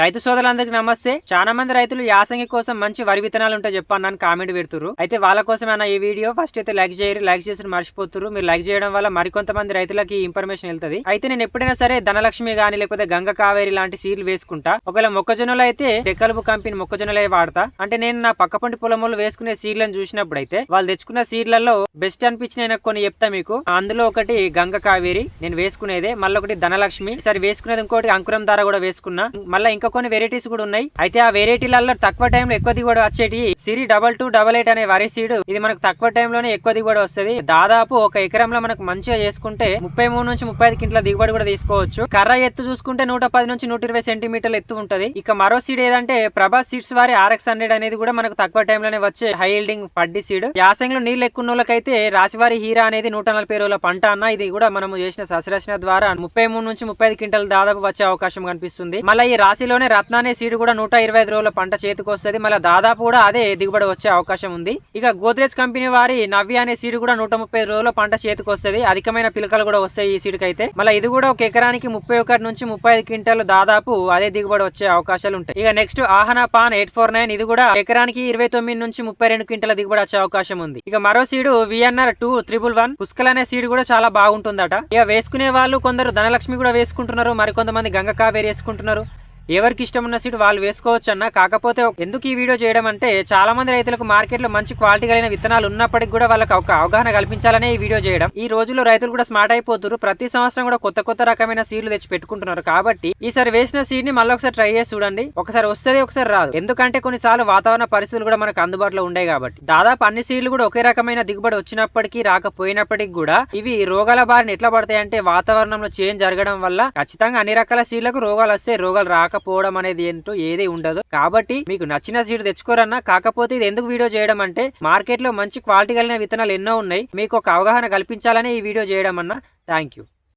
రైతు సోదరులందరికీ నమస్తే. చాలా మంది రైతులు యాసంగి కోసం మంచి వరి విత్తనాలు ఉంటే చెప్పన్నాను కామెంట్ పెడుతురు అయితే వాళ్ళ కోసం కోసమైనా ఈ వీడియో ఫస్ట్ అయితే లైక్ చేయరు లైక్ చేసి మర్చిపోతురు మీరు లైక్ చేయడం వల్ల మరికొంతమంది రైతులకి ఇన్ఫర్మేషన్ వెళ్తది. అయితే నేను ఎప్పుడైనా సరే ధనలక్ష్మి గానీ లేకపోతే గంగ కావేరి లాంటి సీడ్లు వేసుకుంటా. ఒకవేళ మొక్కజొన్నలు అయితే డెక్కలుపు కంపెనీ మొక్కజొన్నలే వాడతా. అంటే నేను నా పక్క పంటి పొలంలో వేసుకునే సీడ్లను చూసినప్పుడు అయితే వాళ్ళు తెచ్చుకున్న సీడ్లలో బెస్ట్ అనిపించిన కొన్ని చెప్తా మీకు. అందులో ఒకటి గంగ కావేరి నేను వేసుకునేదే. మళ్ళీ ఒకటి ధనలక్ష్మి. సరే వేసుకునేది ఇంకోటి అంకురం ధార కూడా వేసుకున్నా. మళ్ళీ ఇంకా కొన్ని వెరైటీస్ కూడా ఉన్నాయి. అయితే ఆ వెరైటీలలో తక్కువ టైంలో ఎక్కువ దిగుబడి వచ్చేటి Siri double two double eight అనే వరి సీడ్ ఇది మనకు తక్కువ టైంలోనే ఎక్కువ దిగుబడి వస్తుంది. దాదాపు ఒక ఎకరంలో మనకు మంచిగా చేసుకుంటే ముప్పై మూడు నుంచి ముప్పై ఐదు కింటల దిగుబడి కూడా తీసుకోవచ్చు. కర్ర ఎత్తు చూసుకుంటే నూట పది నుంచి నూట ఇరవై సెంటీమీటర్ల ఎత్తు ఉంటుంది. ఇక మరో సీడ్ ఏదంటే ప్రభాస్ సీడ్స్ వారి ఆర్ఎక్స్ హండ్రెడ్ అనేది కూడా మనకు తక్కువ టైంలోనే వచ్చే హై హీల్డింగ్ పడ్డి సీడ్ యాసంగిలో నీళ్ళు ఎక్కువ వాళ్ళకైతే రాశివారి హీరా అనేది నూట నలభై రోజుల పంట అన్న ఇది కూడా మనము చేసిన సస్యరచన ద్వారా ముప్పై మూడు నుంచి ముప్పై ఐదు క్వింటల్ దాదాపు వచ్చే అవకాశం కనిపిస్తుంది. మళ్ళీ ఈ రాశిలో దీనిలోనే రత్నానే సీడ్ కూడా నూట ఇరవై ఐదు రోజుల పంట చేతికి వస్తుంది. మళ్ళీ దాదాపు కూడా అదే దిగుబడి వచ్చే అవకాశం ఉంది. ఇక గోద్రేజ్ కంపెనీ వారి నవ్య అనే సీడ్ కూడా నూట ముప్పై రోజుల పంట చేతికి వస్తుంది. అధికమైన పిలకలు కూడా వస్తాయి ఈ సీడ్కి అయితే మళ్ళీ ఇది కూడా ఒక ఎకరానికి ముప్పై ఒకటి నుంచి ముప్పై ఐదు క్వింటాలు దాదాపు అదే దిగుబడి వచ్చే అవకాశాలు ఉంటాయి. ఇక నెక్స్ట్ ఆహనా పాన్ ఎయిట్ ఫోర్ నైన్ ఇది కూడా ఎకరానికి ఇరవై తొమ్మిది నుంచి ముప్పై రెండు క్వింటాల దిగుబడి వచ్చే అవకాశం ఉంది. ఇక మరో seed VNR two triple one. Pushkal అనే సీడ్ కూడా చాలా బాగుంటుందట. ఇక వేసుకునే వాళ్ళు కొందరు ధనలక్ష్మి కూడా వేసుకుంటున్నారు. మరికొంతమంది గంగ కావేరి వేసుకుంటున్నారు. ఎవరికి ఇష్టం ఉన్న సీడ్ వాళ్ళు వేసుకోవచ్చు అన్న కాకపోతే ఎందుకు ఈ వీడియో చేయడం అంటే చాలా మంది రైతులకు మార్కెట్లో మంచి క్వాలిటీ కలిగిన విత్తనాలు ఉన్నప్పటికీ కూడా వాళ్ళకి ఒక అవగాహన కల్పించాలనే ఈ వీడియో చేయడం. ఈ రోజుల్లో రైతులు కూడా స్మార్ట్ అయిపోతున్నారు ప్రతి సంవత్సరం కూడా కొత్త కొత్త రకమైన సీడ్లు తెచ్చి పెట్టుకుంటున్నారు. కాబట్టి ఈసారి వేసిన సీడ్ని మళ్ళీ ఒకసారి ట్రై చేసి చూడండి. ఒకసారి వస్తుంది ఒకసారి రాదు. ఎందుకంటే కొన్నిసార్లు వాతావరణ పరిస్థితులు కూడా మనకు అందుబాటులో ఉండే కాబట్టి. దాదాపు అన్ని సీడ్లు కూడా ఒకే రకమైన దిగుబడి వచ్చినప్పటికీ రాకపోయినప్పటికీ కూడా ఇవి రోగాల బారిన ఎట్లా పడతాయి అంటే వాతావరణంలో చేంజ్ జరగడం వల్ల ఖచ్చితంగా అన్ని రకాల సీడ్లకు రోగాలు వస్తే రోగాలు రాక రాకపోవడం అనేది ఏంటో ఏది ఉండదు. కాబట్టి మీకు నచ్చిన సీడ్ తెచ్చుకోరన్నా కాకపోతే ఇది ఎందుకు వీడియో చేయడం అంటే మార్కెట్లో మంచి క్వాలిటీ కలిగిన విత్తనాలు ఎన్నో ఉన్నాయి. మీకు ఒక అవగాహన కల్పించాలని ఈ వీడియో చేయడం అన్న. Thank you.